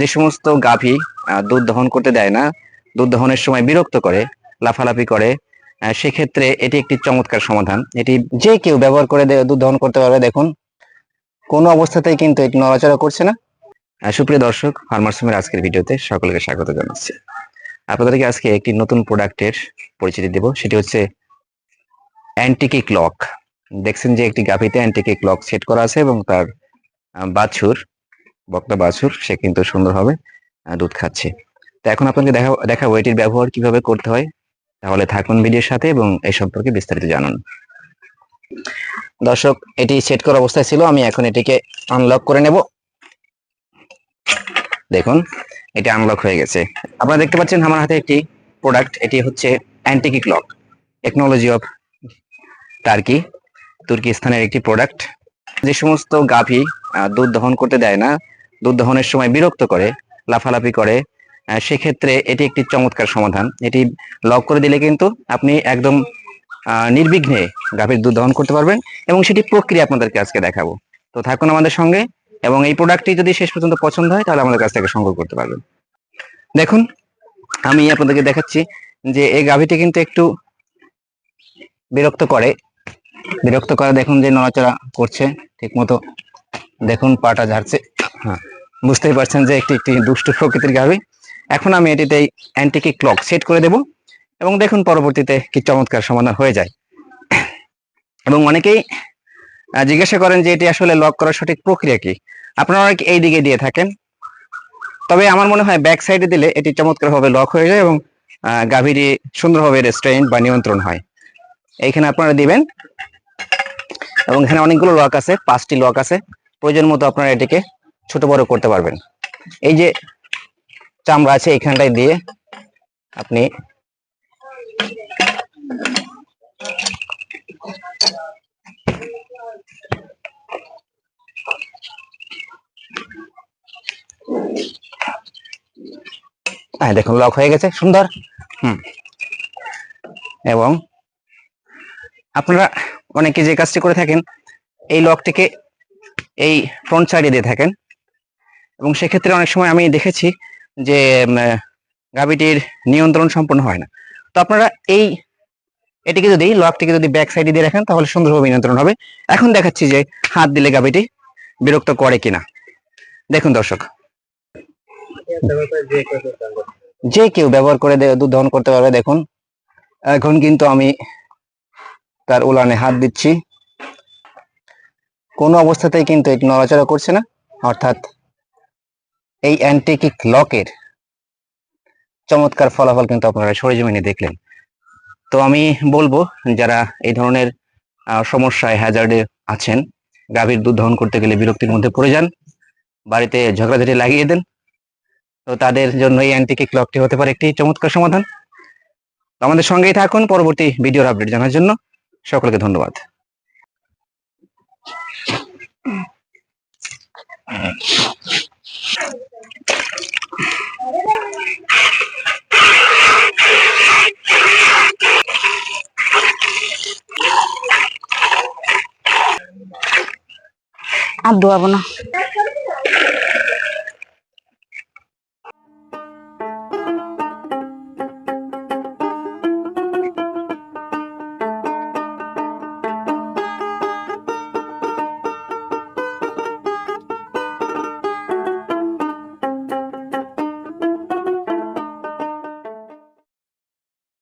যে সমস্ত গাভী দুধ দহন করতে দেয় না, দুধ দহনের সময় বিরক্ত করে, লাফালাফি করে সেক্ষেত্রে এটি একটি চমৎকার সমাধান। এটি যে কেউ ব্যবহার করে দুধ দহন করতে পারবে, দেখুন। কোনো অবস্থাতেই কিন্তু এটি নড়াচড়া করছে না। সুপ্রিয় দর্শক ফার্মাসুমের আজকের ভিডিওতে সকলকে স্বাগত জানাচ্ছি। আপনাদেরকে আজকে একটি নতুন প্রোডাক্টের পরিচিতি দেব। সেটি হচ্ছে অ্যান্টিকি ক্লক দেখছেন যে একটি গাভীতে অ্যান্টিকি ক্লক সেট করা আছে এবং তার বাছুর বক্তা বাছুর সে কিন্তু সুন্দরভাবে দুধ খাচ্ছে। তো এখন আপনাকে দেখা, দেখাবো এটির ব্যবহার কীভাবে করতে হয়। তাহলে থাকুন ভিডিওর সাথে এবং এই সম্পর্কে বিস্তারিত জানুন। দর্শক, এটি সেট করা অবস্থায় ছিল। আমি এখন এটিকে আনলক করে নেব। দেখুন, এটি আনলক হয়ে গেছে। আপনারা দেখতে পাচ্ছেন আমার হাতে একটি প্রোডাক্ট এটি হচ্ছে antique clock technology of Turkey তুর্কিস্তানের একটি প্রোডাক্ট যে সমস্ত গাভী দুধ দহন করতে দেয় না দুধ দহনের সময় বিরক্ত করে, লাফালাফি করে সেক্ষেত্রে এটি একটি চমৎকার সমাধান। এটি লক করে দিলে কিন্তু আপনি একদম নির্বিঘ্নে গাভীর দুধ দহন করতে পারবেন এবং সেটি প্রক্রিয়া আপনাদেরকে আজকে দেখাবো। তো থাকুন আমাদের সঙ্গে এবং এই প্রোডাক্টটি যদি শেষ পর্যন্ত পছন্দ হয় তাহলে আমাদের কাছ থেকে সংগ্রহ করতে পারবেন। দেখুন, আমি আপনাদেরকে দেখাচ্ছি যে এই গাভীটি কিন্তু একটু বিরক্ত করে। বিরক্ত করে দেখুন যে নড়াচড়া করছে ঠিক মতো দেখুন পাটা ঝাড়ছে। হ্যাঁ। বুঝতেই পারছেন যে একটি একটি দুষ্ট প্রকৃতির গাভী। এখন আমি এটিতে অ্যান্টিকি ক্লক সেট করে দেব এবং দেখুন পরবর্তীতে কি চমৎকার সমাধান হয়ে যায়। এবং অনেকেই জিজ্ঞাসা করেন যে এটি আসলে লক করার সঠিক প্রক্রিয়া কি? আপনারা অনেক এই দিকে দিয়ে থাকেন। তবে আমার মনে হয় ব্যাক সাইডে দিলে এটি চমৎকারভাবে লক হয়ে যায় এবং গাভীটি সুন্দরভাবে রেস্ট্রেন্ট বা নিয়ন্ত্রণ হয়। এইখানে আপনারা দিবেন। এবং এখানে অনেকগুলো লক আছে, পাঁচটি লক আছে। প্রয়োজন মতো আপনারা এটিকে ছোট বড় করতে পারবেন। এই যে চামড়া আছে এখানটায় দিয়ে আপনি হ্যাঁ দেখুন লক হয়ে গেছে, সুন্দর। হুম। এবং আপনারা অনেকে যে কাজটি করে থাকেন, এই লকটিকে এই ফ্রন্ট সাইডে দিয়ে থাকেন। এবং সেক্ষেত্রে অনেক সময় আমি দেখেছি যে গাভীটির নিয়ন্ত্রণ সম্পূর্ণ হয় না। তো আপনারা এই, এটিকে যদি, লকটিকে যদি ব্যাক সাইডে দিয়ে রাখেন, তাহলে সুন্দরভাবে নিয়ন্ত্রণ হবে। এখন দেখাচ্ছি যে, হাত দিলে গাভীটি বিরক্ত করে কিনা। দেখুন দর্শক। যে কেউ ব্যবহার করে দুধ দহন করতে পারবে, দেখুন। এখন কিন্তু আমি তার উলানে হাত দিচ্ছি। কোনো অবস্থাতেই কিন্তু এটি নড়াচড়া করছে না, অর্থাৎ এই অ্যান্টিকিক লকের চমৎকার ফলাফল কিন্তু আপনারা সরেজমিনে দেখলেন। তো আমি বলব, যারা এই ধরনের সমস্যায় হ্যাজার্ডে আছেন, গাভীর দুধ দহন করতে গেলে বিরক্তির মধ্যে পড়ে যান, বাড়িতে ঝগড়াঝাটি লাগিয়ে দেন, তো তাদের জন্য এই অ্যান্টিকিক লকটি হতে পারে একটি চমৎকার সমাধান। তো আমাদের সঙ্গেই থাকুন, পরবর্তী ভিডিওর আপডেট জানার জন্য। সকলকে ধন্যবাদ। আর দোয়াবো না।